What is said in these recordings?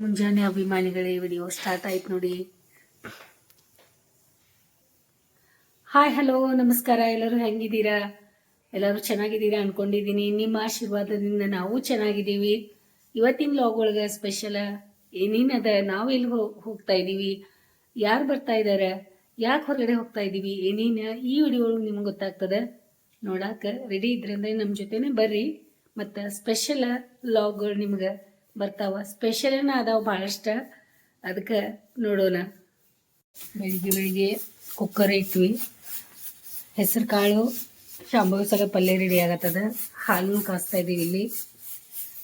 ಮುಂಜಾನೆ ಅಭಿಮಾನಿಗಳೇ video start ಆಯ್ತು ನೋಡಿ. ಹಾಯ್ ಹಲೋ ನಮಸ್ಕಾರ. ಎಲ್ಲರೂ ಹೆಂಗಿದ್ದೀರಾ? ಎಲ್ಲರೂ ಚೆನ್ನಾಗಿದ್ದೀರಾ ಅನ್ಕೊಂಡಿದ್ದೀನಿ. ನಿಮ್ಮ ಆಶೀರ್ವಾದದಿಂದ ನಾವು ಚೆನ್ನಾಗಿದ್ದೀವಿ. ಇವತ್ತಿನ ಲಾಗ್ ಒಳಗೆ ಸ್ಪೆಷಲ್ ಏನೇನದ ನಾವು ಎಲ್ಲಿ ಹೋಗ್ತಾ ಇದ್ದೀವಿ ಯಾರು ಬರ್ತಾ ಇದ್ದಾರೆ ಯಾಕೆ ಹೊರಗಡೆ ಹೋಗ್ತಾ ಇದ್ದೀವಿ ಏನೇನು ಈ ವಿಡಿಯೋ ಒಳಗೆ ನಿಮ್ಗೆ ಗೊತ್ತಾಗ್ತದೆ? ನೋಡಾಕ ರೆಡಿ ಇದ್ರಂದ್ರೆ ನಮ್ಮ ಜೊತೆನೆ ಬರ್ರಿ. ಮತ್ತು ಸ್ಪೆಷಲ್ ಲಾಗ್ಗಳು ನಿಮ್ಗೆ ಬರ್ತಾವ. ಸ್ಪೆಷಲ್ನ ಅದಾವ ಭಾಳಷ್ಟು ಅದಕ್ಕೆ ನೋಡೋಣ. ಬೆಳಿಗ್ಗೆ ಬೆಳಿಗ್ಗೆ ಕುಕ್ಕರ್ ಇಟ್ವಿ ಹೆಸರು ಕಾಳು ಶಾಂಭವಿ ಸಲ ಪಲ್ಯ ರೆಡಿ ಆಗತ್ತದ. ಹಾಲು ಕಾಸ್ತಾ ಇದ್ದೀವಿ ಇಲ್ಲಿ.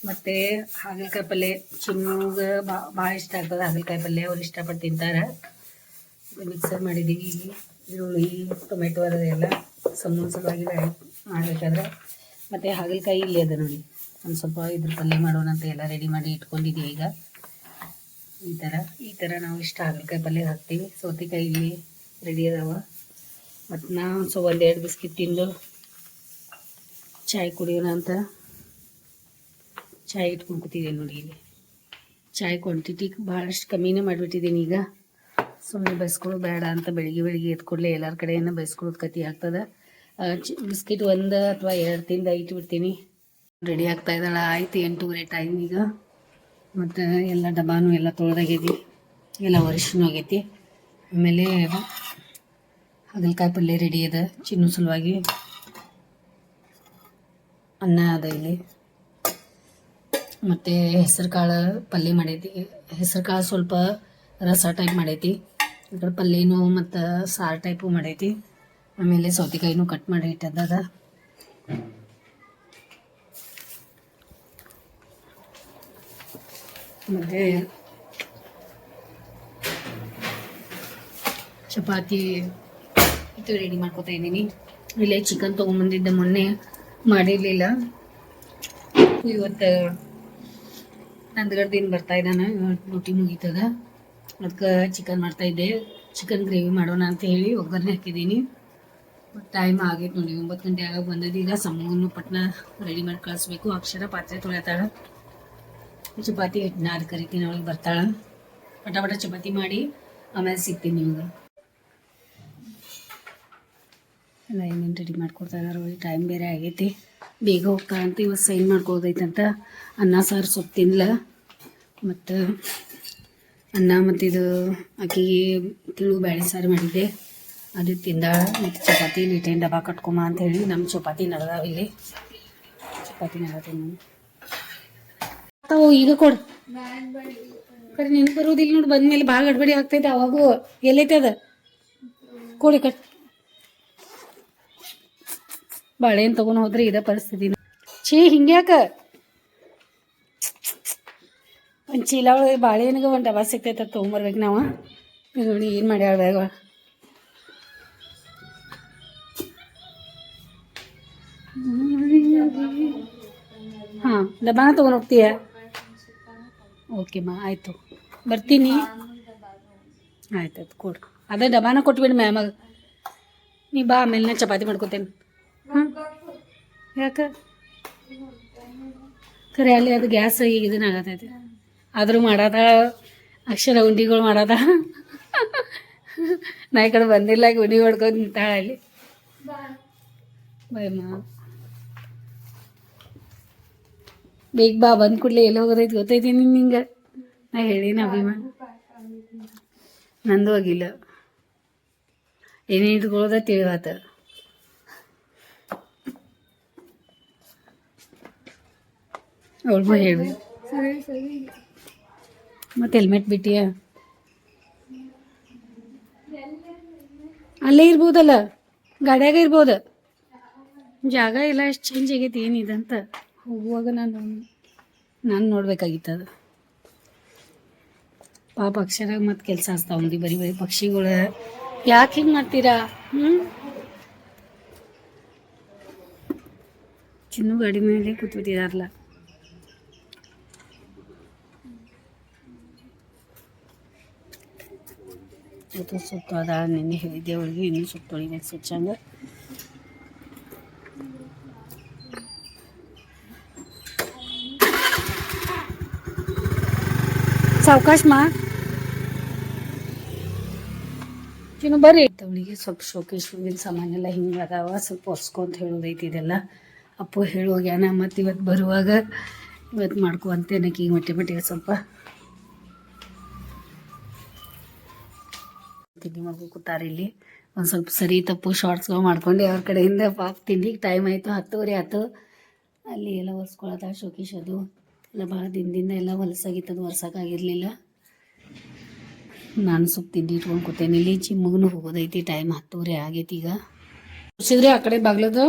ಮತ್ತು ಹಾಗಲಕಾಯಿ ಪಲ್ಯ ಭಾ ಭಾಳ ಇಷ್ಟ ಆಗ್ತದೆ ಹಾಗಲಕಾಯಿ ಪಲ್ಯ. ಅವ್ರು ಇಷ್ಟಪಟ್ಟು ತಿಂತಾರೆ. ಮಿಕ್ಸರ್ ಮಾಡಿದ್ದೀವಿ ಇಲ್ಲಿ. ಈರುಳ್ಳಿ ಟೊಮೆಟೊ ಅದೆಲ್ಲ ಸಲುವಾಗಿ ಮಾಡಬೇಕಾದ್ರೆ. ಮತ್ತು ಹಾಗಲಕಾಯಿ ಇಲ್ಲಿ ಅದ ನೋಡಿ. ಒಂದು ಸ್ವಲ್ಪ ಇದ್ರ ಪಲ್ಯ ಮಾಡೋಣ ಅಂತ ಎಲ್ಲ ರೆಡಿ ಮಾಡಿ ಇಟ್ಕೊಂಡಿದ್ದೀವಿ ಈಗ. ಈ ಥರ ಈ ಥರ ನಾವು ಇಷ್ಟ ಹಾಗಲಕಾಯಿ ಪಲ್ಯ ಹಾಕ್ತೀವಿ. ಸೌತೆಕಾಯಿ ಇಲ್ಲಿ ರೆಡಿ ಅದಾವ. ಮತ್ತು ನಾವು ಸೊ ಒಂದೆರಡು ಬಿಸ್ಕಿಟ್ ತಿಂದು ಚಾಯ್ ಕುಡಿಯೋಣ ಅಂತ ಚಾಯ್ ಇಟ್ಕೊಂಡು ಕೂತಿದ್ದೀನಿ ನೋಡಿ ಇಲ್ಲಿ. ಚಾಯ್ ಕ್ವಾಂಟಿಟಿ ಭಾಳಷ್ಟು ಕಮ್ಮಿನೇ ಮಾಡಿಬಿಟ್ಟಿದ್ದೀನಿ ಈಗ. ಸುಮ್ಮನೆ ಬೈಸ್ಕೊಳ್ಳೋದು ಬೇಡ ಅಂತ ಬೆಳಿಗ್ಗೆ ಬೆಳಿಗ್ಗೆ ಎದ್ದು ಕೂಡಲೇ ಎಲ್ಲರ ಕಡೆಯಿಂದ ಬೈಸ್ಕೊಳ್ಳೋದು ಕತಿ ಆಗ್ತದೆ. ಬಿಸ್ಕಿಟ್ ಒಂದು ಅಥವಾ ಎರಡು ತಿಂದು ಇಟ್ಬಿಡ್ತೀನಿ. ರೆಡಿ ಆಗ್ತಾ ಇದ್ದಾಳೆ. ಆಯ್ತು ಎಂಟೂವರೆ ಟೈಮ್ ಈಗ. ಮತ್ತು ಎಲ್ಲ ಡಬ್ಬಾನು ಎಲ್ಲ ತೊಳೆದಾಗೈತಿ. ಎಲ್ಲ ವರ್ಷನೂ ಆಗೈತಿ ಆಮೇಲೆ ಹಾಗಲಕಾಯಿ ಪಲ್ಯ ರೆಡಿ ಅದ ಚಿನ್ನು ಸಲುವಾಗಿ ಅನ್ನ ಅದ ಇಲ್ಲಿ. ಮತ್ತು ಹೆಸರು ಕಾಳು ಪಲ್ಯ ಮಾಡೈತಿ. ಹೆಸರು ಕಾಳು ಸ್ವಲ್ಪ ರಸ ಟೈಪ್ ಮಾಡೈತಿ. ಅದ್ರ ಪಲ್ಯನೂ ಮತ್ತು ಸಾರು ಟೈಪು ಮಾಡೈತಿ. ಆಮೇಲೆ ಸೌತೆಕಾಯಿನೂ ಕಟ್ ಮಾಡಿ ಇಟ್ಟದ ಮತ್ತು ಚಪಾತಿ ಇದು ರೆಡಿ ಮಾಡ್ಕೋತಾ ಇದ್ದೀನಿ. ಇಲ್ಲೇ ಚಿಕನ್ ತೊಗೊಂಬಂದಿದ್ದೆ ಮೊನ್ನೆ, ಮಾಡಿರಲಿಲ್ಲ. ಇವತ್ತು ನಂದಗಡ್ದಿನ ಬರ್ತಾ ಇದ್ದಾನೆ ಡ್ಯೂಟಿ ಮುಗೀತದ. ಅದಕ್ಕೆ ಚಿಕನ್ ಮಾಡ್ತಾ ಇದ್ದೆ. ಚಿಕನ್ ಗ್ರೇವಿ ಮಾಡೋಣ ಅಂತ ಹೇಳಿ ಒಗ್ಗರಣೆ ಹಾಕಿದ್ದೀನಿ. ಟೈಮ್ ಆಗೈತೆ ನೋಡಿ, ಒಂಬತ್ತು ಗಂಟೆ ಆಗ ಬಂದದ್ದು ಈಗ ಪಟ್ನ ರೆಡಿ ಮಾಡಿ ಕಳಿಸ್ಬೇಕು. ಅಕ್ಷರ ಪಾತ್ರೆ ತೊಳೆತಾಳ. ಚಪಾತಿ ಹಿಟ್ಟು ನಾರು ಕರಿತೀನಿ ಅವಳಿಗೆ ಬರ್ತಾಳ. ಪಟ ಪಟ ಚಪಾತಿ ಮಾಡಿ ಆಮೇಲೆ ಸಿಗ್ತೀನಿ ನಿಮ್ಗೆ. ಎಲ್ಲ ಏನೇನು ರೆಡಿ ಮಾಡ್ಕೊಡ್ತಾ ಇದಾರೆ ಅವ್ರಿಗೆ ಟೈಮ್ ಬೇರೆ ಆಗೈತಿ. ಬೇಗ ಹೋಗ್ತಾ ಅಂತ ಇವತ್ತು ಸೈನ್ ಮಾಡ್ಕೊಳ್ದೈತಂತ. ಅನ್ನ, ಸಾರು ಸೊಪ್ಪು ತಿನ್ಲ. ಮತ್ತು ಅನ್ನ ಮತ್ತು ಇದು ಆಕೆಗೆ ತಿಳು ಬ್ಯಾಳೆ ಸಾರು ಮಾಡಿದ್ದೆ. ಅದು ತಿಂದಾಳ. ಮತ್ತು ಚಪಾತಿ ಲಿಟೇನ್ ಡಬ್ಬ ಕಟ್ಕೊಂಬ ಅಂತ ಹೇಳಿ ನಮ್ಮ ಚಪಾತಿ ನಡೆದಾವ ಇಲ್ಲಿ. ಚಪಾತಿ ನಡತೀನಿ ತಾವು ಈಗ ಕೊಡು. ಕರೆ ನಿನ್ ಬರೋದಿಲ್ಲ ನೋಡಿ ಬಂದ್ಮೇಲೆ ಭಾಳ ಗಡ್ಬಡಿ ಆಗ್ತೈತೆ ಅವಾಗೂ. ಎಲ್ಲೈತೆ ಅದ? ಕೊಡಿ ಕಟ್. ಬಾಳೆಹಣ್ಣು ತಗೊಂಡು ಹೋದ್ರೆ ಇದೇ ಪರಿಸ್ಥಿತಿ. ಛೀ ಹಿಂಗ್ಯಾಕ? ಒಂದು ಚೀಲ ಒಳಗೆ ಬಾಳೆಹಣ್ಣಿಗೆ ಒಂದು ಡಬ್ಬ ಸಿಗ್ತೈತೆ ತೊಗೊಂಬರ್ಬೇಕು ನಾವು. ನೋಡಿ ಏನು ಮಾಡ್ಯಾಳ ಬ್ಯಾಗ ಹಾಂ ಡಬ್ಬನ ತೊಗೊಂಡು ಹೋಗ್ತೀಯ? ಓಕೆ ಮಾ ಆಯಿತು. ಬರ್ತೀನಿ. ಆಯ್ತು ಆಯ್ತು ಕೊಡು. ಅದೇ ಡಬಾನ ಕೊಟ್ಬಿಡಿ ಮ್ಯಾಮಗೆ ನೀ ಬಾ ಆಮೇಲೆ ನಾ ಚಪಾತಿ ಮಾಡ್ಕೊತೇನೆ. ಹಾಂ ಯಾಕೆ? ಖರೆ ಅಲ್ಲಿ ಅದು ಗ್ಯಾಸ್ ಈಗ ಇದನ್ನ ಆಗತೈತಿ. ಆದರೂ ಮಾಡದ ಅಕ್ಷರ ಉಂಡಿಗಳು ಮಾಡದ. ನಾ ಈ ಕಡೆ ಬಂದಿಲ್ಲ ಈಗ ಉಂಡಿ ಹೊಡ್ಕೊಂಡು ನಿಂತಾಳೆ ಅಲ್ಲಿ. ಬಾಯ್ ಬೇಗ ಬಾ, ಬಂದ ಕೂಡಲೇ ಎಲ್ಲಿ ಹೋಗೋದೈತಿ ಗೊತ್ತೈತಿ ನಿಂಗೆ? ನಾ ಹೇಳಿನ ಅಭಿಮಾನ. ನಂದು ಹೋಗಿಲ್ಲ. ಏನೇನು ಇಟ್ಕೊಳ್ಳೋದ ತಿಳಿವಾತ ಅವ್ರಿಗೂ ಹೇಳಿ ಮತ್ತೆ ಹೆಲ್ಮೆಟ್ ಬಿಟ್ಟಿಯ? ಅಲ್ಲೇ ಇರ್ಬೋದಲ್ಲ? ಗಾಡ್ಯಾಗ ಇರ್ಬೋದು? ಜಾಗ ಎಲ್ಲ ಎಷ್ಟು ಚೇಂಜ್ ಆಗೈತಿ ಏನಿದಂತ ಹೋಗುವಾಗ ನಾನು ನಾನು ನೋಡ್ಬೇಕಾಗಿತ್ತು ಅದು. ಪಾಪ ಅಕ್ಷರ ಮತ್ತು ಕೆಲಸ ಹಚ್ತಾವಂದಿ ಬರೀ ಬರೀ ಪಕ್ಷಿಗಳು. ಯಾಕೆ ಹಿಂಗೆ ಮಾಡ್ತೀರಾ? ಹ್ಞೂ ಚಿನ್ನು ಗಾಡಿ ಮೇಲೆ ಕೂತ್ಬಿಟ್ಟಿದಾರಲ್ಲ ಸುತ್ತ ಅದ ನಿನ್ನೆ ಹೇಳಿದ್ದೆ ಅವಳಿಗೆ, ಇನ್ನೂ ಸುತ್ತ ತೊಳಿಬೇಕು ಸಾವಕಾಶ ಮಾ ಚಿನ್ನು ಬರ್ರಿ. ಅವಳಿಗೆ ಸ್ವಲ್ಪ ಶೋಕೇಶ್ ಹೂವಿನ ಸಾಮಾನೆಲ್ಲ ಹಿಂಗೆ ಅದಾವ, ಸ್ವಲ್ಪ ಒರ್ಸ್ಕೊಂತ ಹೇಳೋದೈತಿ ಇದೆಲ್ಲ. ಅಪ್ಪು ಹೇಳುವಾಗ್ಯಾನ ಮತ್ತು ಇವತ್ತು ಬರುವಾಗ ಇವತ್ತು ಮಾಡ್ಕೊ ಅಂತೇನಕ್ಕೆ ಈಗ ಮಟ್ಟಿ ಮಟ್ಟಿಗೆ ಸ್ವಲ್ಪ. ತಿಂಡಿ ಮಗು ಕೂತಾರೆ ಇಲ್ಲಿ. ಒಂದು ಸ್ವಲ್ಪ ಸರಿ ತಪ್ಪು ಶಾರ್ಟ್ಸ್ಗಳು ಮಾಡ್ಕೊಂಡು ಅವ್ರ ಕಡೆಯಿಂದ ಪಾಪ ತಿಂಡಿಗೆ ಟೈಮ್ ಆಯಿತು, ಹತ್ತುವರೆ ಆಯ್ತು ಅಲ್ಲಿ ಎಲ್ಲ ಒರೆಸ್ಕೊಳತ್ತ ಶೋಕೇಶ್ ಅದು. ಎಲ್ಲ ಭಾಳ ದಿನದಿಂದ ಎಲ್ಲ ಹೊಲಸಾಗಿತ್ತದು ಒರ್ಸೋಕ್ಕಾಗಿರಲಿಲ್ಲ ನಾನು ಸ್ವಲ್ಪ ತಿಂಡಿ ಇಟ್ಕೊಂಡು ಕೂತೇನೆ ಇಲ್ಲಿ ಜಿಮ್ಮಿಗೂ ಹೋಗೋದೈತಿ ಟೈಮ್ ಹತ್ತುವರೆ ಆಗೈತಿ ಈಗ उसी आ कडे बागलं तर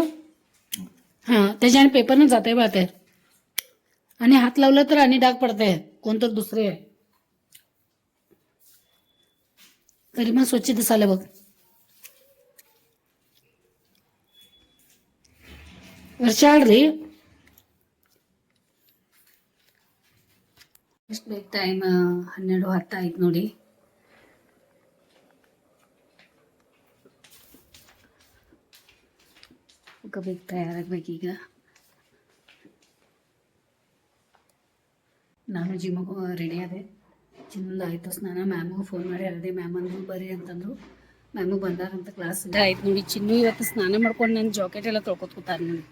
हां त्याच्याने पेपरनं जाते बाते आणि हात लावलं तर आणि डाग पडते कोणतर दुसरे तरी मग स्वच्छ दिसायला बघ ವರ್ಷ ಆಡ್ರಿ ಎಷ್ಟು ಬೇಕು ಟೈಮ್ ಹನ್ನೆರಡು ಹತ್ತು ಆಯ್ತು ನೋಡಿ ಹೋಗಬೇಕು ತಯಾರಾಗಬೇಕೀಗ ನಾನು ಜಿಮ್ಮಿಗೆ ರೆಡಿ ಆದೆ. ಚಿನ್ನದ ಆಯಿತು ಸ್ನಾನ. ಮ್ಯಾಮು ಫೋನ್ ಮಾಡಿ ಹೇಳಿದೆ, ಮ್ಯಾಮ್ ಅಂದ್ರು ಬರ್ರಿ ಅಂತಂದ್ರು. ಮ್ಯಾಮು ಬಂದಾರಂತ ಕ್ಲಾಸ್ ಇದೆ ಆಯ್ತು ನೋಡಿ, ಚಿನ್ನು ಇವತ್ತು ಸ್ನಾನ ಮಾಡ್ಕೊಂಡು ನನ್ನ ಜಾಕೆಟ್ ಎಲ್ಲ ತೊಳ್ಕೊತ ಕೂತಾರೆ ನೋಡಿ.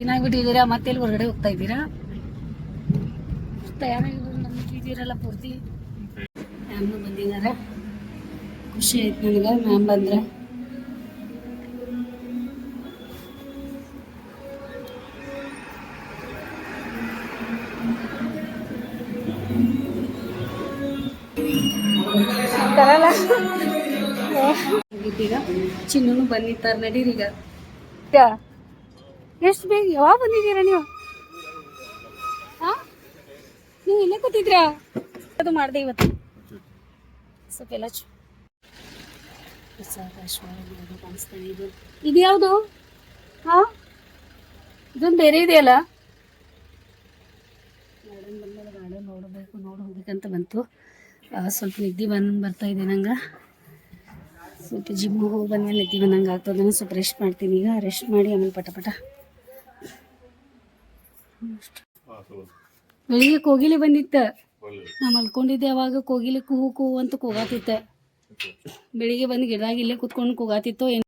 ಏನಾಗ್ಬಿಟ್ಟಿದ್ದೀರಾ? ಮತ್ತೆ ಎಲ್ಲಿ ಹೊರಗಡೆ ಹೋಗ್ತಾ ಇದ್ದೀರಾ? ತಯಾರಾಗಿದ್ರು ಇದಿರಲ್ಲ ಪೂರ್ತಿ. ಮ್ಯಾಮ್ನು ಬಂದಿದ್ದಾರೆ. ಖುಷಿ ಆಯ್ತು ನನಗೆ. ಮ್ಯಾಮ್ ಬಂದ್ರೆ. ಈಗ ಚಿನ್ನೂ ಬಂದಿತ್ತಾರ ನಡೀರಿ ಈಗ. ಎಷ್ಟು ಬೇಗ ಯಾವಾಗ ಬಂದಿದ್ದೀರಾ ನೀವು? ನೀವು ಇಲ್ಲೇ ಕೂತಿದ್ರಾ? ಅದು ಮಾಡಿದೆ ಇವತ್ತು. ಸ್ವಲ್ಪ ಎಲ್ಲ ಕಾಣಿಸ್ತಾನೆ ಇದು ಇದು ಯಾವುದು? ಹಾ? ಇದೊಂದು ಬೇರೆ ಇದೆಯಲ್ಲ? ಗಾರ್ಡನ್ ಬಂದಾಗ ನೋಡಬೇಕು ನೋಡಿ ಹೋಗ್ಬೇಕಂತ ಬಂತು ಸ್ವಲ್ಪ ನಿದ್ದೆ ಬಂದು ಬರ್ತಾ ಇದೆ ನಂಗೆ. ಸ್ವಲ್ಪ ಜಿಮ್ ಹೋಗಿ ಬಂದ್ಮೇಲೆ ನಿದ್ದೆ ಬಂದಂಗೆ ಆಗ್ತದೆ ನಾನು ಸ್ವಲ್ಪ ರೆಸ್ಟ್ ಮಾಡ್ತೀನಿ ಈಗ. ರೆಸ್ಟ್ ಮಾಡಿ ಆಮೇಲೆ ಪಟ ಪಟ. ಬೆಳಿಗ್ಗೆ ಕೋಗಿಲೆ ಬಂದಿತ್ತ. ನಾ ಮಲ್ಕೊಂಡಿದ್ದೆ ಅವಾಗ ಕೋಗಿಲೆ ಕೂ ಕೂ ಅಂತ ಕೂಗಾತಿತ್ತ. ಬೆಳಿಗ್ಗೆ ಬಂದು ಗಿಡದಾಗ ಇಲ್ಲೇ ಕುತ್ಕೊಂಡು ಕೂಗಾತಿತ್ತು ಏನು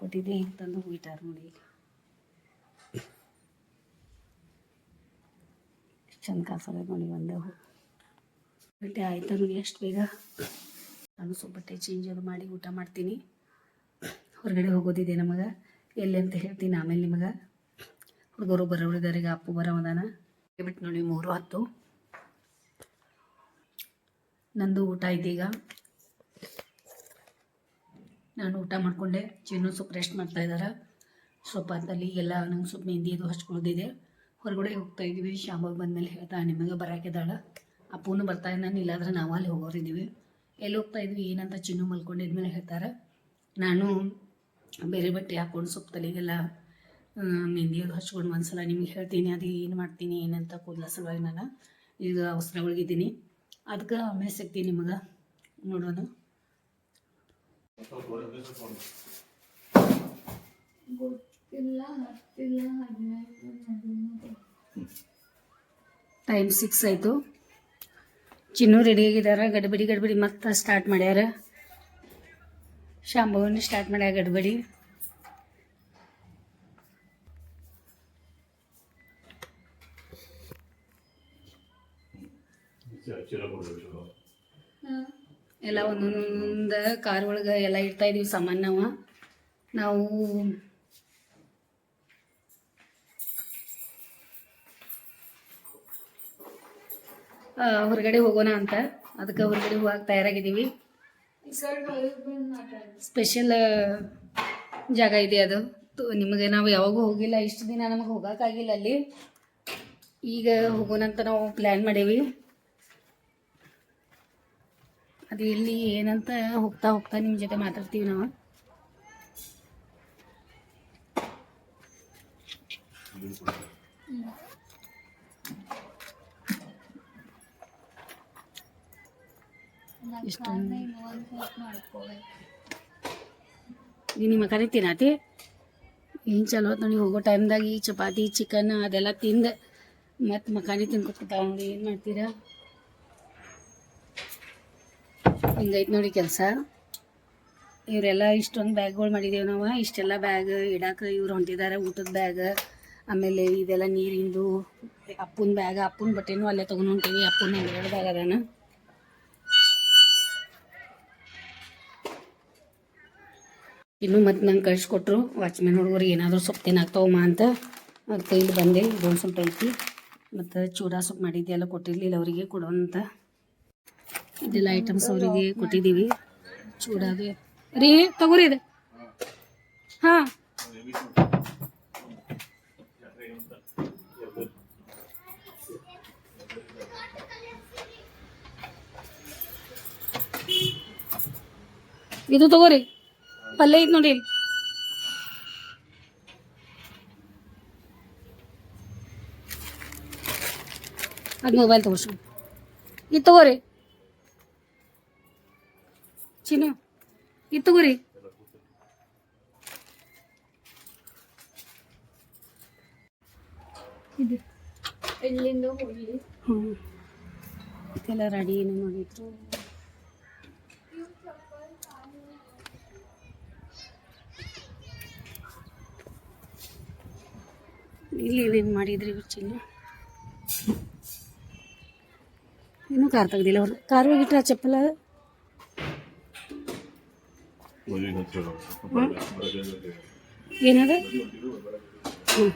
ಕೊಟ್ಟಿದ್ದೆ ಅಂತಂದು ತಂದು ಹೋಗಿಟ್ಟಾರ ನೋಡಿ ಚಂದ ಕಾಸಲ್ಲ ನೋಡಿ ಒಂದೇ ಬಟ್ಟೆ ಆಯ್ತು ನೋಡಿ ಎಷ್ಟು ಬೇಗ. ನಾನು ಸ್ವಲ್ಪ ಬಟ್ಟೆ ಚೇಂಜ್ ಅದು ಮಾಡಿ ಊಟ ಮಾಡ್ತೀನಿ. ಹೊರಗಡೆ ಹೋಗೋದಿದೆ ನಮಗೆ. ಎಲ್ಲಿ ಅಂತ ಹೇಳ್ತೀನಿ ಆಮೇಲೆ ನಿಮಗೆ. ಹುಡುಗರು ಬರೋರಿದ್ದಾರೆ ಈಗ ಅಪ್ಪು ಬರೋದಾನ ಬಿಟ್ಟು ನೋಡಿ ಮೂರು ಹತ್ತು. ನಂದು ಊಟ ಇದೀಗ. ನಾನು ಊಟ ಮಾಡಿಕೊಂಡೆ. ಚಿನ್ನು ಸ್ವಲ್ಪ ರೆಸ್ಟ್ ಮಾಡ್ತಾ ಇದ್ದಾರೆ ಸ್ವಲ್ಪ ಅಂತಲ್ಲಿ ಎಲ್ಲ ನಂಗೆ ಸ್ವಲ್ಪ ಮೆಹಂದಿ ಅದು ಹೊರಗಡೆ ಹೋಗ್ತಾ ಇದ್ದೀವಿ ಶಾಂಬಾಗ್ ಬಂದಮೇಲೆ ಹೇಳ್ತಾ ನಿಮಗೆ ಬರೋಕಿದ್ದಾಳ ಅಪ್ಪನೂ ಬರ್ತಾ ಇದ್ದಾನೆ ಇಲ್ಲಾಂದ್ರೆ ನಾವು ಅಲ್ಲಿ ಹೋಗೋರಿದ್ದೀವಿ ಎಲ್ಲಿ ಹೋಗ್ತಾ ಇದ್ವಿ? ಏನಂತ ಚಿನ್ನು ಮಲ್ಕೊಂಡಿದ್ಮೇಲೆ ಹೇಳ್ತಾರೆ. ನಾನು ಬೇರೆ ಬಟ್ಟೆ ಹಾಕ್ಕೊಂಡು ಸ್ವಲ್ಪ ತಲೆಗೆಲ್ಲ ಮೆಹಂದಿ ಅದು ಹಚ್ಕೊಂಡು ಒಂದ್ಸಲ ನಿಮ್ಗೆ ಹೇಳ್ತೀನಿ ಅದು ಏನು ಮಾಡ್ತೀನಿ ಏನಂತ ಕೂದಲ ಸಲುವಾಗಿ ನಾನು ಈಗ ಅವಸರ ಒಳಗಿದ್ದೀನಿ ಅದಕ್ಕೆ ಆಮೇಲೆ ಸಿಗ್ತೀನಿ ನಿಮಗೆ. ನೋಡೋಣ. ಟೈಮ್ ಸಿಕ್ಸ್ ಆಯಿತು. ಚಿನ್ನು ರೆಡಿ ಆಗಿದ್ದಾರೆ ಗಡ್ಬಡಿ ಗಡ್ಬಡಿ ಮತ್ತೆ ಸ್ಟಾರ್ಟ್ ಮಾಡ್ಯಾರ? ಶಾಂಭವನ್ನ ಸ್ಟಾರ್ಟ್ ಮಾಡ್ಯಾರ ಗಡ್ಬಡಿ. ಎಲ್ಲ ಒಂದೊಂದು ಕಾರ್ ಒಳಗೆ ಎಲ್ಲ ಇಡ್ತಾ ಇದೀವಿ ಸಾಮಾನು ನಾವು ಹೊರಗಡೆ ಹೋಗೋಣ ಅಂತ. ಅದಕ್ಕೆ ಹೊರಗಡೆ ಹೋಗಕ್ಕೆ ತಯಾರಾಗಿದ್ದೀವಿ. ಸ್ಪೆಷಲ್ ಜಾಗ ಇದೆ ಅದು. ನಿಮಗೆ ನಾವು ಯಾವಾಗೂ ಹೋಗಿಲ್ಲ. ಇಷ್ಟು ದಿನ ನಮಗೆ ಹೋಗೋಕ್ಕಾಗಿಲ್ಲ ಅಲ್ಲಿ. ಈಗ ಹೋಗೋಣ ಅಂತ ನಾವು ಪ್ಲ್ಯಾನ್ ಮಾಡೀವಿ. ಅದು ಎಲ್ಲಿ ಏನಂತ ಹೋಗ್ತಾ ಹೋಗ್ತಾ ನಿಮ್ಮ ಜೊತೆ ಮಾತಾಡ್ತೀವಿ ನಾವು. ನಿಮ್ಮ ಕರಿತೀನಿ ತಿನ್ನತಿ ಏನು ಚಲೋ ನೋಡಿ ಹೋಗೋ ಟೈಮ್ದಾಗ ಈ ಚಪಾತಿ ಚಿಕನ್ ಅದೆಲ್ಲ ತಿಂದು ಮತ್ತು ಮಕಾನಿ ತಿನ್ಕೊತ ನೋಡಿ ಏನು ಮಾಡ್ತೀರಾ? ಹಿಂಗೈತೆ ನೋಡಿ ಕೆಲಸ. ಇವರೆಲ್ಲ ಇಷ್ಟೊಂದು ಬ್ಯಾಗ್ಗಳು ಮಾಡಿದ್ದೇವೆ ನಾವು. ಇಷ್ಟೆಲ್ಲ ಬ್ಯಾಗ್ ಇಡಕ್ಕೆ ಇವ್ರು ಹೊಂಟಿದ್ದಾರೆ ಊಟದ ಬ್ಯಾಗ್. ಆಮೇಲೆ ಇದೆಲ್ಲ ನೀರಿಂದು, ಅಪ್ಪನ ಬ್ಯಾಗ್, ಅಪ್ಪನ ಬಟ್ಟೆನೂ ಅಲ್ಲೇ ತೊಗೊಂಡು ಹೊಂಟೀವಿ. ಅಪ್ಪನ ಎರಡು ಬ್ಯಾಗ್ ಅದಾನ. ಇನ್ನು ಮತ್ತೆ ನಂಗೆ ಕಳಿಸ್ಕೊಟ್ರು. ವಾಚ್ಮ್ಯಾನ್ ಹುಡುಗರು ಏನಾದರೂ ಸೊಪ್ಪು ತಿನ್ನಾಕ್ತಾವಮ್ಮ ಅಂತ. ಅದಕ್ಕೆ ಇಲ್ಲಿ ಬಂದೆ. ಇದೊಂದು ಸ್ವಲ್ಪ ಐತಿ. ಮತ್ತು ಚೂಡಾ ಸೊಪ್ಪು ಮಾಡಿದ್ದೆ ಎಲ್ಲ ಕೊಟ್ಟಿರಲಿಲ್ಲ ಅವರಿಗೆ ಕೊಡೋಂತ ಇದೆಲ್ಲ ಐಟಮ್ಸ್ ಅವರಿಗೆ ಕೊಟ್ಟಿದ್ದೀವಿ. ಚೂಡಾದು ರೀ ತಗೋರಿ ಇದೆ. ಹಾಂ. ಇದು ತಗೋರಿ. ಪಲ್ಯ ಐತೆ ನೋಡಿ. ಅದು ಮೊಬೈಲ್ ತಗೋಸು ಇದು ತಗೋರಿ. ಚಿನ್ನು. ಇದು ತಗೋರಿ. ಇದು. ಎಲ್ಲಿಂದ ಹೋಗಿ ಹ್ಞೂ ಎಲ್ಲ ರೆಡಿ ಏನು ಮಾಡಿದ್ರು. ಇಲ್ಲಿ ಏನೇನು ಮಾಡಿದ್ರಿ ಚಿನ್ನ? ಇನ್ನೂ ಕಾರ್ ತೆಗ್ದಿಲ್ಲ ಅವ್ರು. ಕಾರ್ ಹೋಗಿಟ್ರ ಚಪ್ಪಲ? ಏನದ ಹ್ಞೂ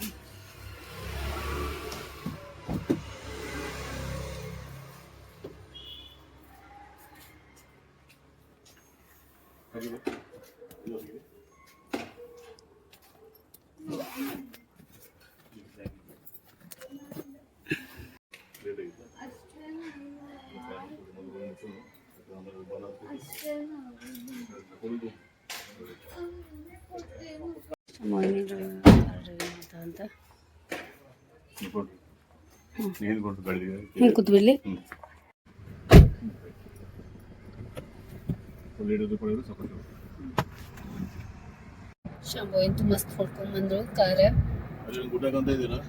ಮಾರ್ನಿಂಗ್ ಅಂತ ನೀನು ಕೊಟ್ಟು ಬೆಳೆದಿದೆ ಹಿಂಗೆ ಮಸ್ತ್ ಹೊಡ್ಕೊಂಡ್ಬಂದ್ರು ಕಾರ. ಅಲ್ಲಿ ಒಂದು ಗುಡ್ಡ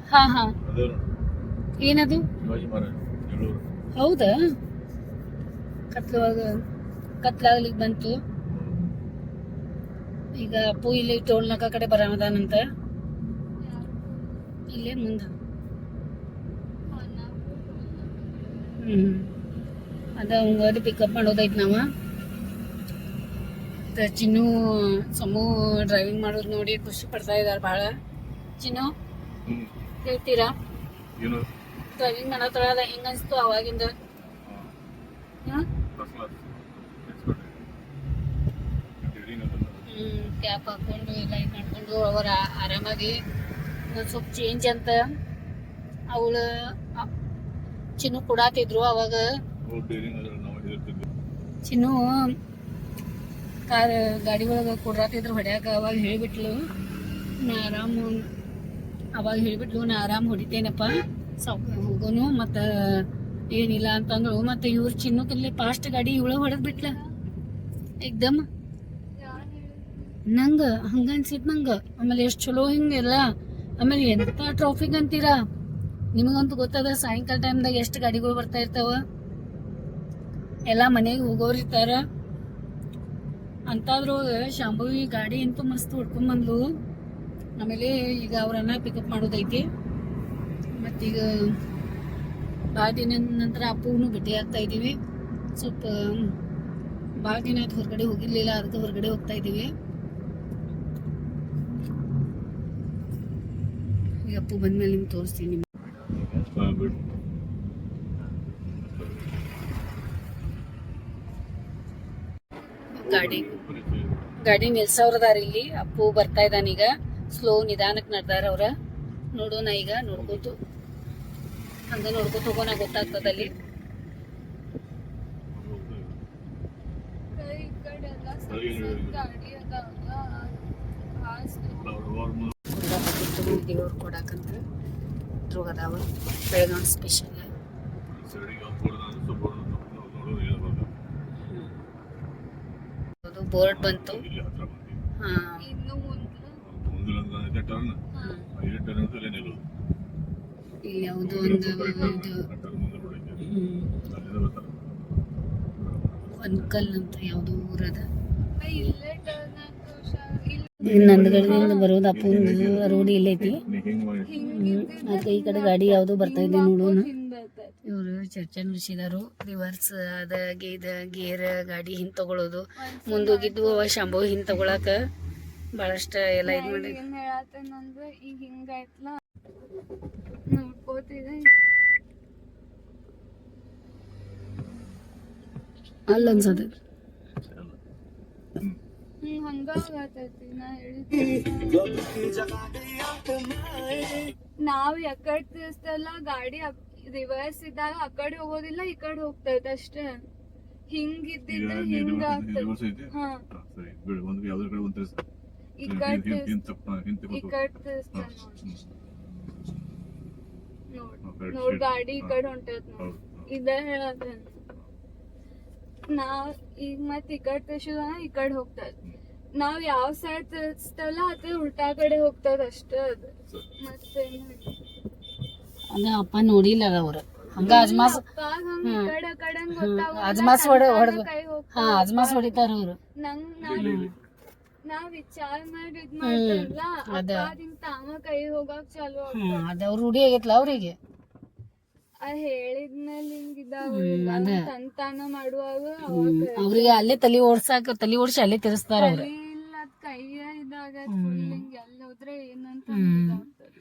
ಹಾ ಹಾ. ಅದೇ ನೋಡಿ. ಏನದು? ಹೌದಾ? ಕತ್ಲವಾಗ ಕತ್ಲಾಗ್ಲಿಕ್ಕೆ ಬಂತು. ಈಗ ಅಪ್ಪು ಇಲ್ಲಿ ಟೋಲ್ನಾಕ ಕಡೆ ಬರಮದಾನಂತ. ಇಲ್ಲೇ ಮುಂದೆ. ಹ್ಮ್. ಅದ ಹಂಗಾದ್ರೆ ಪಿಕಪ್ ಮಾಡೋದೈತೆ ನಾವ. ಚಿನ್ನು ಸಮೂ ಡ್ರೈವಿಂಗ್ ಮಾಡೋದು ನೋಡಿ ಖುಷಿ ಪಡ್ತಾ ಇದಾರೆ ಭಾಳ. ಚಿನ್ನು ಹ್ಞೂ ಹೇಳ್ತೀರಾ? ಡ್ರೈವಿಂಗ್ ಅದ ಹೆಂಗ ಅನ್ಸ್ತು ಅವಾಗಿಂದ? ಕ್ಯಾಪ್ ಹಾಕೊಂಡು ಎಲ್ಲ ಇದು ಮಾಡ್ಕೊಂಡು ಅವರ ಆರಾಮಾಗಿ ಒಂದ್ ಸ್ವಲ್ಪ ಚೇಂಜ್ ಅಂತ. ಅವಳ ಚಿನ್ನು ಕೊಡಾತಿದ್ರು ಅವಾಗ ಚಿನ್ನು ಕಾರ್ ಗಾಡಿ ಒಳಗೆ ಕೊಡ್ರಾತಿದ್ರು ಹೊಡ್ಯಾಕ ಅವಾಗ ಹೇಳಿಬಿಟ್ಲು, ನಾ ಆರಾಮ್, ಅವಾಗ ಹೇಳಿಬಿಟ್ಲು, ನಾ ಆರಾಮ್ ಹೊಡಿತೇನಪ್ಪ ಸಾಕು ಹೋಗೋನು, ಮತ್ತು ಏನಿಲ್ಲ ಅಂತಂದ್ರು, ಮತ್ತು ಇವ್ರ ಚಿನ್ನಕ್ಕಲ್ಲಿ ಫಾಸ್ಟ್ ಗಾಡಿ ಇವಳ ಹೊಡೆದ್ ಬಿಟ್ಲ. ಏಕ್ದಮ್ ನಂಗ ಹಂಗ ಅನ್ಸಿತ್ ನಂಗ. ಆಮೇಲೆ ಎಷ್ಟು ಚಲೋ ಹಿಂಗೆಲ್ಲ. ಆಮೇಲೆ ಎಂತ ಟ್ರಾಫಿಕ್ ಅಂತೀರಾ? ನಿಮಗಂತೂ ಗೊತ್ತದ ಸಾಯಂಕಾಲ ಟೈಮ್ದಾಗ ಎಷ್ಟು ಗಾಡಿಗಳು ಬರ್ತಾ ಇರ್ತಾವ? ಎಲ್ಲ ಮನೆಗೆ ಹೋಗೋರು ಇರ್ತಾರ. ಅಂತಾದ್ರೊಳಗ ಶಾಂಭವಿ ಗಾಡಿ ಅಂತೂ ಮಸ್ತ್ ಹೊಡ್ಕೊಂಡ್ ಬಂದ್ಲು. ಆಮೇಲೆ ಈಗ ಅವ್ರನ್ನ ಪಿಕಪ್ ಮಾಡೋದೈತಿ. ಮತ್ತೀಗ ಭಾಳ ದಿನ ನಂತರ ಅಪ್ಪುನು ಭೇಟಿ ಆಗ್ತಾ ಇದ್ದೀವಿ. ಸ್ವಲ್ಪ ಭಾಳ ದಿನ ಆಯ್ತು ಹೊರಗಡೆ ಹೋಗಿರ್ಲಿಲ್ಲ, ಅದಕ್ಕೆ ಹೊರಗಡೆ ಹೋಗ್ತಾ ಇದ್ದೀವಿ. ಈಗ ಅಪ್ಪು ಬಂದ್ಮೇಲೆ ನಿಮ್ಗೆ ತೋರಿಸ್ತೀನಿ ಬಿಟ್ಟು ಗಾಡಿ ಗಾಡಿ ನಿಲ್ಸವ್ರದಾರ ಇಲ್ಲಿ ಅಪ್ಪು ಬರ್ತಾ ಇದ್ದಾನೀಗ ಸ್ಲೋ ನಿಧಾನಕ್ಕೆ ನಡ್ದಾರ ಅವ್ರ. ನೋಡೋಣ ಈಗ ನೋಡ್ಕೋತು. ಹಂಗ ನೋಡ್ಕೊತ ಹೋಗೋಣ ಗೊತ್ತಾಗ್ತದಲ್ಲಿ ದೇವ್ರು ಕೊಡಾಕಂತ ಇದ್ರೊಳಗ್ ಅದಾವ ಬೆಳಗಾವಿ ಸ್ಪೆಷಲ್ ಅದು ಬೋರ್ಡ್ ಬಂತು. ಇಲ್ಲಿ ಯಾವುದೋ ಒಂದು ಅಲ್ಲಿಂದ ಬರ್ತಾರೆ ಅಂತ ಯಾವುದೋ ಊರದ. ನಂದಗಡದಿಂದ ಬರೋದು ಅಪ್ಪಂದು ರೋಡ್ ಇಲ್ಲೈತಿ ಹಿಂಗೆ ಅದಕ್ಕೆ ಈ ಕಡೆ ಗಾಡಿ ಯಾವುದು ಬರ್ತಾ ಇದೆ ನೋಡೋಣ. ಇವರು ಚರ್ಚೆ ನಡೆಸಿದಾರು ರಿವರ್ಸ್ ಅದ ಗೇದ ಗೇರ್ ಗಾಡಿ ಹಿಂದ್ ತಗೊಳ್ಳೋದು ಮುಂದೋಗಿದ್ದು ಅವ ಶಂಭು ಹಿಂದ್ ತಗೊಳಕ. ಬಹಳಷ್ಟ ಎಲ್ಲ ಇದ್ ಮಾಡಿ. ಏನ್ ಹೇಳತ್ತೇನಂದ್ರ ಈಗ ಹಿಂಗಾಯ್ತಲ್ಲ ನೋಡ್ಕೋತಿದೆ ಅಲ್ಲ ಅನ್ಸದ ಹ್ಮ್ ಹಂಗ ಆಗತೈತಿ ನಾ ಹೇಳಿದ್ದೆ ನಾವ್ ಯಾಕಡೆ ತಿರ್ಸ್ತಲ್ಲ ಗಾಡಿ ರಿವರ್ಸ್ ಇದ್ದಾಗ ಆ ಕಡೆ ಹೋಗೋದಿಲ್ಲ ಈ ಕಡೆ ಹೋಗ್ತೈತೆ ಅಷ್ಟೇ ಹಿಂಗ್ ಈಗ ಇದ್ದಿದ್ರೆ ನೀ ಹಿಂಗ ರಿವರ್ಸ್ ಆಗ್ತೈತಿ ಐತಿ ಹಾ ಹಾ, ಸರಿ ಬಿಡು ಒಂದು ಯಾವ್ದ್ರ ಕಡೆ ಒಂದು ತಿರ್ಸು. ಈ ಹಿಂದ್- ಕಡೆ ಹಿಂದ್- ಹಿಂದ್ ತಿರ್ಸ್- ತಪ್ಪ- ಹಿಂದ್ ಈ ತಗೋತು. ಕಡೆ ತಿರ್ಸ್ತಾನ ಹಾ, ನೋಡ್ ಹ್ಮ್. ನೋಡ್ ಹಾ, correct, ನೋಡ್ straight. ಗಾಡಿ ಈ ಹಾ. ಕಡೆ ಹೊಂಟೈತ್ ನೋಡ್ ಹೌದು, ಹಾ. ಇದ ಹೇಳತ್ತೇನ್ ನಾವ್ ಈಗ ಮತ್ ಈ ಕಡೆ ತಿರ್ಸಿದ ಈ ಕಡೆ ಹೋಗ್ತದ ನಾವ್ ಯಾವ ಸೈಡ್ ತಿರ್ಸ್ತಲ್ಲ ಅದೇ ಉಲ್ಟಾ ಕಡೆ ಹೋಗ್ತದ ಅಷ್ಟೇ ಅದು ಮತ್ತೆ ಅದ ಅಪ್ಪ ನೋಡಿಲ್ಲ ಅವ್ರ ಹಂಗ ಅಜ್ಮಾಸ್ ಹಂಗ್. ಕಡೆ ಕಡೆ ಹಂಗ್ ಅಜ್ಮಾಸ್ ಹೊಡೆ ಹೊಡೆದು ಹಾ ಅಜ್ಮಾಸ್ ಹೊಡಿತಾರ ಅವ್ರು ನಂಗ್ ನಾನು ಇಲ್ಲಿ. ವಿಚಾರ ಮಾಡಿ ಇದ್ ಅದ. ಹಿಂಗ್ ತಾಮ ಕೈ ಹೋಗಾಕ್ ಚಾಲು ಅದ ಅವ್ರ ರೂಢಿ ಆಗೈತ್ಲ ಅವ್ರಿಗೆ ಹೇಳಿದ್ಮೇಲೆ ಹಿಂಗ್ ಅದ. ತಂತಾನ ಮಾಡುವಾಗ. ಅವ್ರಿಗೆ ಅಲ್ಲೇ ತಲಿ ಓಡ್ಸಾಕ ತಲಿ ಓಡ್ಸಿ ಅಲ್ಲೇ ತಿರ್ಸ್ತಾರ ಅವ್ರ ಫುಲ್ ಹಿಂಗ್ ಹೋದ್ರೆ ಏನಂತ ಹ್ಮ್. ಇದಾಗ್ತದ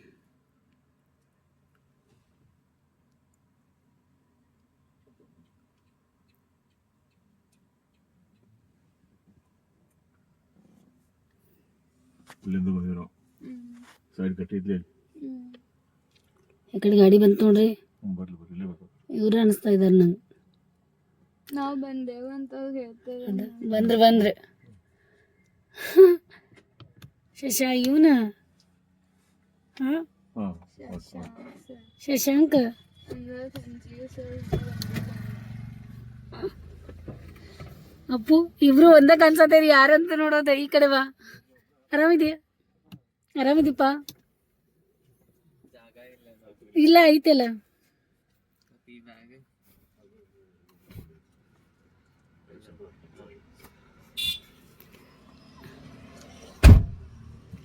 ಇಲ್ಲಿಂದ ಬಂದಿರೋ. ಸೈಡ್ ಕಟ್ಟಿದ್ಲಿ ಹ್ಮ್. ಈ ಕಡೆ ಗಾಡಿ ಬಂತು ನೋಡ್ರಿ. ಬರ್ಲಿ ಬರ್ಲಿ ಇಲ್ಲೇ ಬರ್ತಾರೆ ಇವ್ರ ಅನಿಸ್ತಾ ಇದಾರ ನಂಗೆ. ನಾವ್ ಬಂದೇವು ಅಂತ ಅವ್ರ್ ಹೇಳ್ತೇವೆ ಬಂದ್ರೆ ಬಂದ್ರೆ. ಶಶ ಇವನ ಶಶಾಂಕ ಅಪ್ಪು ಇಬ್ರು ಒಂದ ಕನ್ಸತ್ತೇರಿ ಯಾರಂತ ನೋಡೋದ ಈ ಕಡೆ ಬಾ. ಆರಾಮಿದ್ಯಾ? ಆರಾಮಿದೀಪ ಇಲ್ಲ ಐತಲ್ಲ?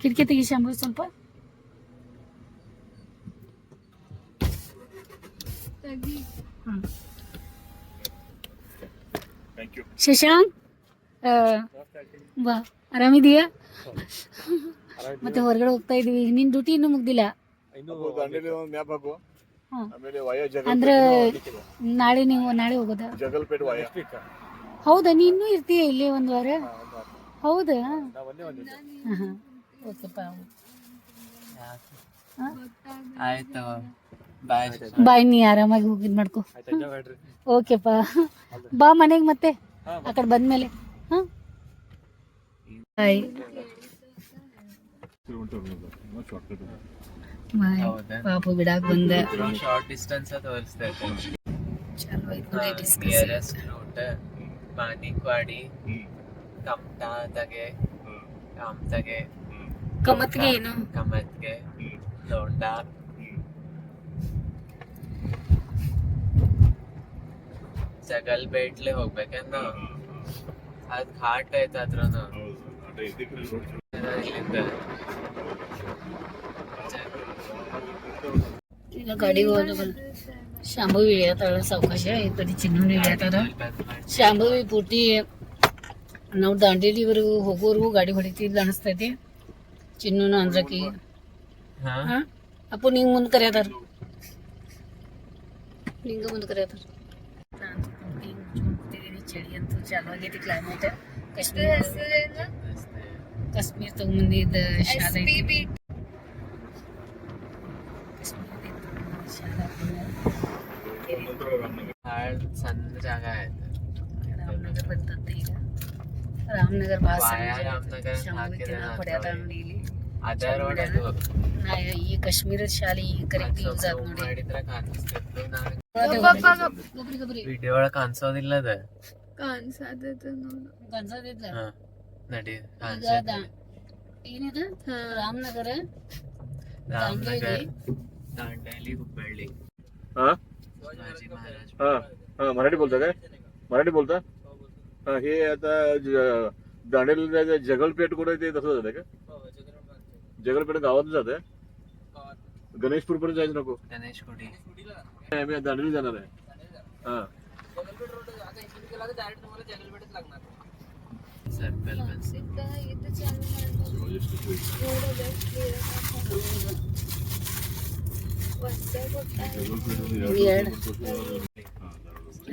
ಕಿಟಕಿ ತೆಗಿ ಶಾಂಭು ಸ್ವಲ್ಪ ತಗಿ ಥ್ಯಾಂಕ್ ಯು ಶಶಾಂಕ್ ಬಾ ಆರಾಮಿದೀಯಾ ಮತ್ತೆ ಹೊರಗಡೆ ಹೋಗ್ತಾ ಇದೀವಿ. ನಿನ್ ಡ್ಯೂಟಿ ಇನ್ನೂ ಮುಗ್ದಿಲ್ಲ? ಅಂದ್ರೆ ನಾಳೆ ನೀವು ನಾಳೆ ಹೋಗೋದಾ? ಹೌದಾ ನೀನು ಇನ್ನೂ ಇರ್ತೀಯ ಇಲ್ಲಿ ಒಂದು ವಾರ? ಹೌದಾ? ಆಯ್ತು. ಬಾಯ್ ಬಾಯ್ ನೀ ಆರಾಮಾಗಿ ಹೋಗಿದ್ ಮಾಡ್ಕೊ. ಓಕೆಪ್ಪ ಬಾ ಮನೆಗೆ ಮತ್ತೆ. ಆ ಕಡೆ ಬಂದ್ಮೇಲೆ. ಹಾ? ಬಾಯ್ ಶಾರ್ಟ್ ಕಟ್ ಬಾಯ್ ಪಾಪು ಬಿಡಾಕ್ ಬಂದೆ. ಶಾರ್ಟ್ ಡಿಸ್ಟೆನ್ಸ್ ತೋರಿಸ್ತಾ ಇತ್ತು ನಿಯರೆಸ್ಟ್ ರೂಟ್ ಮಾನಿಕ್ವಾಡಿ ಕಮ್ತಾ ತಗೆ ಕಾಮ್ತಗೆ ಹ್ಞೂ ಕಮತ್ಗೆ ಏನು? ಕಮತ್ಗೆ. ಹ್ಞೂ ಜಗಲ್ ಬೇಟ್ಲೆ ಹೋಗ್ಬೇಕಂದ ಅದ್ ಘಾಟ್ ಐತೆ ಅದ್ರನು. ಇಲ್ಲಿಂದ. ಗಾಡಿ ಹೋದ ಶಾಂಭು ಇಳಿಯತ್ತಾಳ ಸಾವಕಾಶ ಈ ಕಡೆ ಚಿನ್ನು ಇಳಿಯತ್ತಾರ ಶಾಂಭು ಪೂರ್ತಿ ನಾವು ದಾಂಡೇಲಿವರೆಗೂ ಹೋಗೋರ್ಗು ಗಾಡಿ ಹೊಡಿತಿದ್ಲ ಅನಿಸ್ತೈತಿ. ಚಿನ್ನೂನು ಅಂದ್ರಕಿ ಹಾ ಹಾ ಅಪ್ಪು ನಿಂಗೆ ಮುಂದೆ ಕರೆಯತಾರ ನಿಂಗೆ ಮುಂದೆ ಕರೆಯತಾರ ಚಳಿ ಅಂತೂ ಚಾಲು ಆಗೈತಿ ಕ್ಲೈಮೇಟ್ ಕಾಶ್ಮೀರ ಹೆಸರೇನು ಕಾಶ್ಮೀರ್ ತಗೊಂಬಂದಿದ್ದ ಎಸ್ ಶಾಲೆ ಪಿ ಐತಿ. ಬಿ ಭಾಳ ಸಣ್ಣ ಜಾಗ ಐತೆ ರಾಮನಗರ ಬಂತಂತ ಈಗ ರಾಮನಗರ ಭಾಳ ವಾಯ ರಾಮನಗರ ಹಾಕಿದೆ ಹೊಡ್ಯಾದ ನೋಡಿ ಇಲ್ಲಿ ಅದೇ ರೋಡ್ ಅದು ನಾ ಈ ಕಾಶ್ಮೀರದ ಶಾಲೆ ಈ ಕರೆಕ್ಟ್ ಯೂಸ್ ಆದ್ ನೋಡಿ ಮಾಡಿದ್ರೆ ಕಾಣಿಸ್ತಿತ್ತು ನಾನು ಗೊಬ್ರಿ ಗೊಬ್ರಿ ವಿಡಿಯೋ ಒಳಗೆ ಕಾಣಿಸೋದಿಲ್ಲ ಅದ ಕಾಣಿಸತೈತೆ ನೋಡು ಕನ್ಸದಿದ್ಲ ಹಾ ನಡಿ ಈಗ ಕಾಣಿಸ್ತೈತೆ ದಾ- ಏನಿದ ರಾಮನಗರ ರಾಮನಗರ್ ದಾಂಡೇಲಿ दांडेली हुबळी हा शिवाजी महाराज हा हा मराठी बोलता काय मराठी बोलता हा आता जे जगलपेठ कुठे ते तसं जाते का? जगलपेठ गावात जाते गणेशपूर पर्यंत जायचं नको? गणेश आम्ही दांडेली जाणार आहे. हा. सर्कल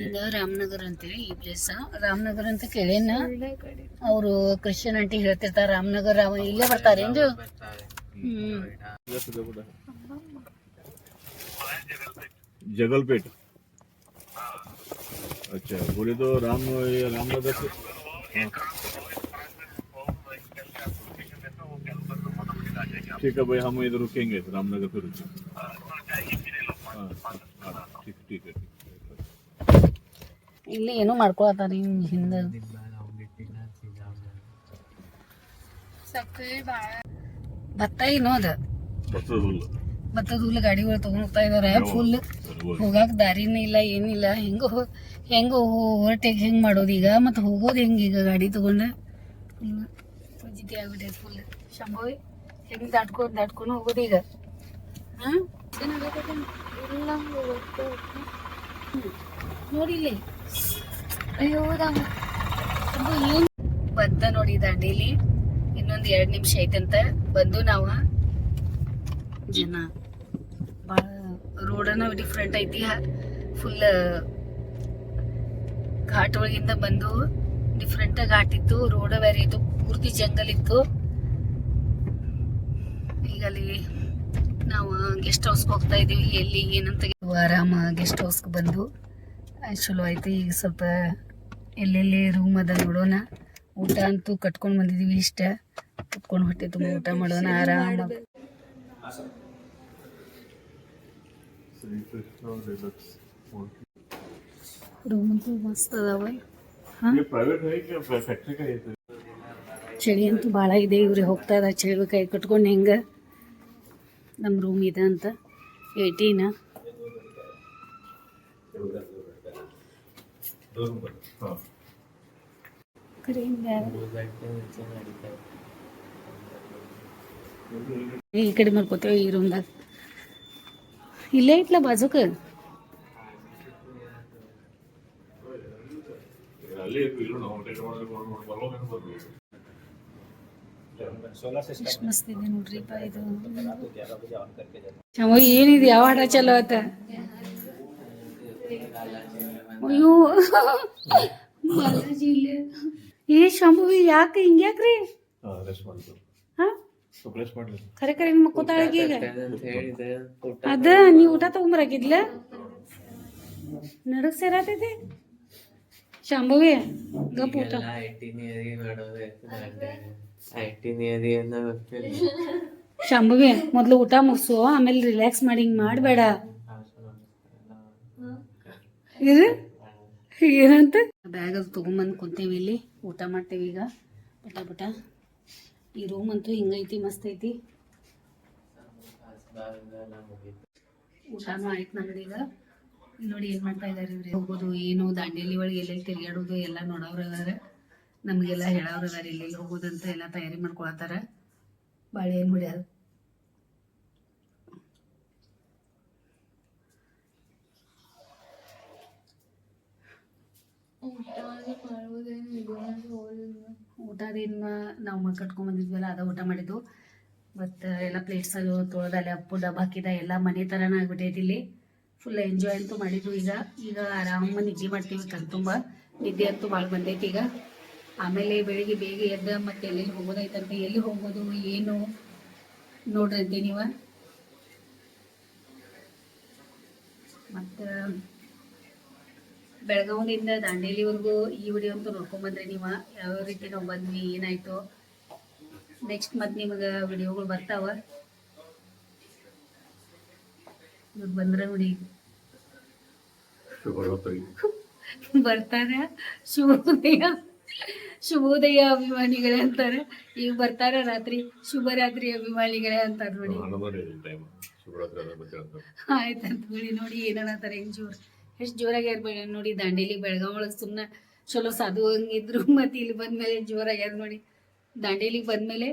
ಇದು ರಾಮನಗರ ಅಂತೇಳಿ ಈ ಪ್ಲೇಸ್ ರಾಮನಗರ ಅಂತ ಕೇಳೇನ ಒಳ್ಳೆ ಕಡೆ ಅವರು ಕ್ರಿಶ್ಚಿಯನ್ ಆಂಟಿ ಹೇಳ್ತಿರ್ತಾರ ರಾಮನಗರ ಅವ ಇಲ್ಲೇ ಬರ್ತಾರೇನ್ರಿ ಬರ್ತಾರೆ ಹ್ಮ್ जगलपेट अच्छा बोले तो राम ये रामनगर से हाँ। ठीक है भाई हम इधर रुकेंगे रामनगर पे रुकेंगे हाँ, हाँ, ठीक ठीक है ठीक है ಇಲ್ಲಿ ಏನೂ ಮಾಡ್ಕೊಳತ್ತಾರ ಹಿಂಗೆ ಹಿಂದೆ. ಭತ್ತ ಏನೋ ಅದ? ಭತ್ತದ ಹುಲ್ಲು ಗಾಡಿಗಳು ತಗೊಂಡ್ ಹೋಗ್ತಾ ಇದಾರೆ ಫುಲ್ ಹೋಗಾಕ ದಾರಿನೂ ಇಲ್ಲ ಏನಿಲ್ಲ. ಹೆಂಗ ಹೆಂಗ ಓವರ್ಟೇಕ್ ಹೆಂಗ್ ಮಾಡೋದು ಈಗ? ಮತ್ತೆ ಹೋಗೋದು ಹೆಂಗೆ ಈಗ ಗಾಡಿ ತಗೊಂಡ? ಜಿತಿ ಆಗ್ಬಿಟ್ಟೈತೆ ಫುಲ್ ಶಂಭವಿ ಹೆಂಗ್ ದಾಟ್ಕೊಂಡು ದಾಟ್ಕೊಂಡು ಹೋಗೋದು ಈಗ. ಹಾ? ಏನಾಗತ್ತೆ ಇಲ್ಲ ಹೋಗುತ್ತೆ ನೋಡಿ ಅಯ್ಯೋ ಶಂಭು ಏನ್ ಬಂದ ನೋಡಿ ದಾಂಡೇಲಿ. ಇನ್ನೊಂದ್ ಎರಡ್ ನಿಮಿಷ ಐತಂತ ಬಂದು ನಾವ ಜನ. ಭಾಳ ರೋಡನ ಡಿಫ್ರೆಂಟ್ ಐತಿ. ಫುಲ್ ಘಾಟ್ ಒಳಗಿಂದ ಬಂದು ಡಿಫ್ರೆಂಟ್ ಘಾಟ್ ಇತ್ತು. ರೋಡ ಬೇರೆ ಇತ್ತು. ಪೂರ್ತಿ ಜಂಗಲ್ ಇತ್ತು. ಈಗ ಅಲ್ಲಿ ನಾವು ಗೆಸ್ಟ್ ಹೌಸ್ಗೆ ಹೋಗ್ತಾ ಇದೀವಿ. ಎಲ್ಲಿ, ಏನಂತ ಆರಾಮ ಗೆಸ್ಟ್ ಹೌಸ್ಗೆ ಬಂದು. ಚಲೋ ಐತಿ. ಈಗ ಸ್ವಲ್ಪ ಎಲ್ಲೆಲ್ಲಿ ರೂಮ್ ಅದ ನೋಡೋಣ. ಊಟ ಅಂತೂ ಕಟ್ಕೊಂಡು ಬಂದಿದ್ದೀವಿ ಇಷ್ಟ. ಕುತ್ಕೊಂಡು ಹೊಟ್ಟೆ ತುಂಬ ಊಟ ಮಾಡೋಣ ಆರಾಮ. ರೂಮ್ ಅಂತೂ ಮಸ್ತ್ ಅದಾವ. ಚಳಿ ಅಂತೂ ಭಾಳ ಇದೆ. ಇವ್ರಿಗೆ ಹೋಗ್ತಾ ಇದ್ದಾರೆ ಚಳಿ ಕೈ ಕಟ್ಕೊಂಡು ಹೆಂಗೆ? ನಮ್ಮ ರೂಮ್ ಇದೆ ಅಂತ ಏಯ್ಟೀನ ಈ ಕಡೆ ಮಾಡ್ಕೋತೇವೆ ಈ ರೂಮ್ದಾಗ ಇಲ್ಲೇ ಇಟ್ಲ ಬಾಜುಕ? ಮಸ್ತ್ ಇದೆ ಏನಿದೆ, ಯಾವ ಹಾಡ ಚಲೋ ಆತ? ಅಯ್ಯೋ. ಬಾಲಾಜಿ ಇಲ್ಲೇ. ಏ ಶಂಭು ಯಾಕೆ ಹಿಂಗ್ಯಾಕ್ರಿ ನಿಮ್ಮ ಮಕ್ಕೋತಾಳಗಿ ಈಗ. ಅಂತ ಹೇಳಿದೆ. ಊಟ ಅದ ನೀ ಊಟ ತಗೊಂಬರಾಕಿದ್ಲ ನಡಕ್ ಸೇರತೈತಿ? ಶಾಂಭವಿ ಗಪ್ ಊಟ. ಶಾಂಭವಿ ಮೊದ್ಲು ಊಟ ಮುಗಿಸು ಆಮೇಲೆ ರಿಲ್ಯಾಕ್ಸ್ ಮಾಡಿ ಹಿಂಗ್ ಮಾಡಬೇಡ. ಇದು? ಏನಂತ? ಬ್ಯಾಗ್ ಅದು ತೊಗೊಂಬಂದು ಕುಂತೇವಿ ಇಲ್ಲಿ. ಊಟ ಮಾಡ್ತೀವಿ ಈಗ. ಪಟ ಪಟ. ಈ ರೂಮ್ ಅಂತೂ ಹಿಂಗೈತಿ, ಮಸ್ತ್ ಐತಿ. ಊಟನೂ ಆಯ್ತು ನಮ್ದು ಈಗ. ನೋಡಿ ಏನು ಮಾಡ್ತಾ ಇದ್ದಾರೆ ಇವ್ರಿ. ಹೋಗೋದು ಏನು, ದಾಂಡೇಲಿ ಒಳಗೆ ಎಲ್ಲೆಲ್ಲಿ ತಿರ್ಗಾಡೋದು ಎಲ್ಲ ನೋಡೋರು ಅದಾರ ನಮಗೆಲ್ಲ ಹೇಳೋರು ಅದಾರ ಎಲ್ಲೆಲ್ಲಿ ಹೋಗೋದಂತ ಎಲ್ಲ ತಯಾರಿ ಮಾಡ್ಕೊಳತ್ತಾರ. ಏನು ಹೊಡ್ಯಾರ ಊಟ ಮಾಡೋದೇನು ಇದು ಹೋಗೋದಿಲ್ಲ ಊಟದಿಂದ ನಾವು ಕಟ್ಕೊಂಡ್ ಬಂದಿದ್ವಲ್ಲ, ಅದ ಊಟ ಮಾಡಿದ್ದು. ಮತ್ತೆ ಎಲ್ಲ ಪ್ಲೇಟ್ಸ್ ಅದು ತೊಳೆದಲ್ಲಿ ಅಪ್ಪು ಡಬ್ಬ ಹಾಕಿದ, ಎಲ್ಲ ಮನೆ ಥರನೇ ಆಗ್ಬಿಟ್ಟೈತಿ ಇಲ್ಲಿ. ಫುಲ್ ಎಂಜಾಯ್ ಅಂತೂ ಮಾಡಿದ್ವು ಈಗ. ಈಗ ಆರಾಮ ನಿದ್ದೆ ಮಾಡ್ತೀವಿ ಕಣ್ತುಂಬ ನಿದ್ದೆ ಅಂತೂ ಭಾಳ ಬಂದೈತಿ ಈಗ. ಆಮೇಲೆ ಬೆಳಿಗ್ಗೆ ಬೇಗ ಎದ್ದ ಮತ್ತೆ ಎಲ್ಲೆಲ್ಲಿ ಹೋಗೋದೈತಂತೆ ಎಲ್ಲಿ ಹೋಗೋದು, ಏನು ನೋಡ್ರಂತೆ ನೀವು? ಮತ್ತು ಬೆಳಗಾವಿಯಿಂದ ದಾಂಡೇಲಿವರೆಗೂ ಈ ವಿಡಿಯೋ ಅಂತೂ ನೋಡ್ಕೊಂಬಂದ್ರಿ ನೀವು. ಯಾವ ರೀತಿ ನಾವು ಬಂದ್ವಿ ಏನಾಯ್ತು? ನೆಕ್ಸ್ಟ್ ಮತ್ತೆ ನಿಮಗೆ ವಿಡಿಯೋಗಳು ಬರ್ತಾವ. ಇವ್ರು ಬಂದ್ರೆ ನೋಡಿ. ಬರ್ತಾರ? ಶುಭೋದಯ. ಶುಭೋದಯ ಅಭಿಮಾನಿಗಳೇ ಅಂತಾರೆ. ಈಗ ಬರ್ತಾರ ರಾತ್ರಿ. ಶುಭರಾತ್ರಿ ಅಭಿಮಾನಿಗಳೇ ಅಂತಾರೆ ನೋಡಿ. ಆಯ್ತಂತ ನೋಡಿ ನೋಡಿ ಏನನ್ನತ್ತಾರ ಹೆಂಗ್ ಜೋರ್. ಎಷ್ಟು ಜೋರಾಗ್ಯಾರ ಬೇಡ ನೋಡಿ ದಾಂಡೇಲಿ ಬೆಳಗಾವ್ ಒಳಗೆ ಸುಮ್ಮನೆ ಚಲೋ ಸಾಧು ಹಂಗಿದ್ರು ಮತ್ತೆ ಇಲ್ಲಿ ಬಂದ್ಮೇಲೆ ಜೋರಾಗ್ಯಾರ ನೋಡಿ ದಾಂಡೇಲಿಗೆ ಬಂದ್ಮೇಲೆ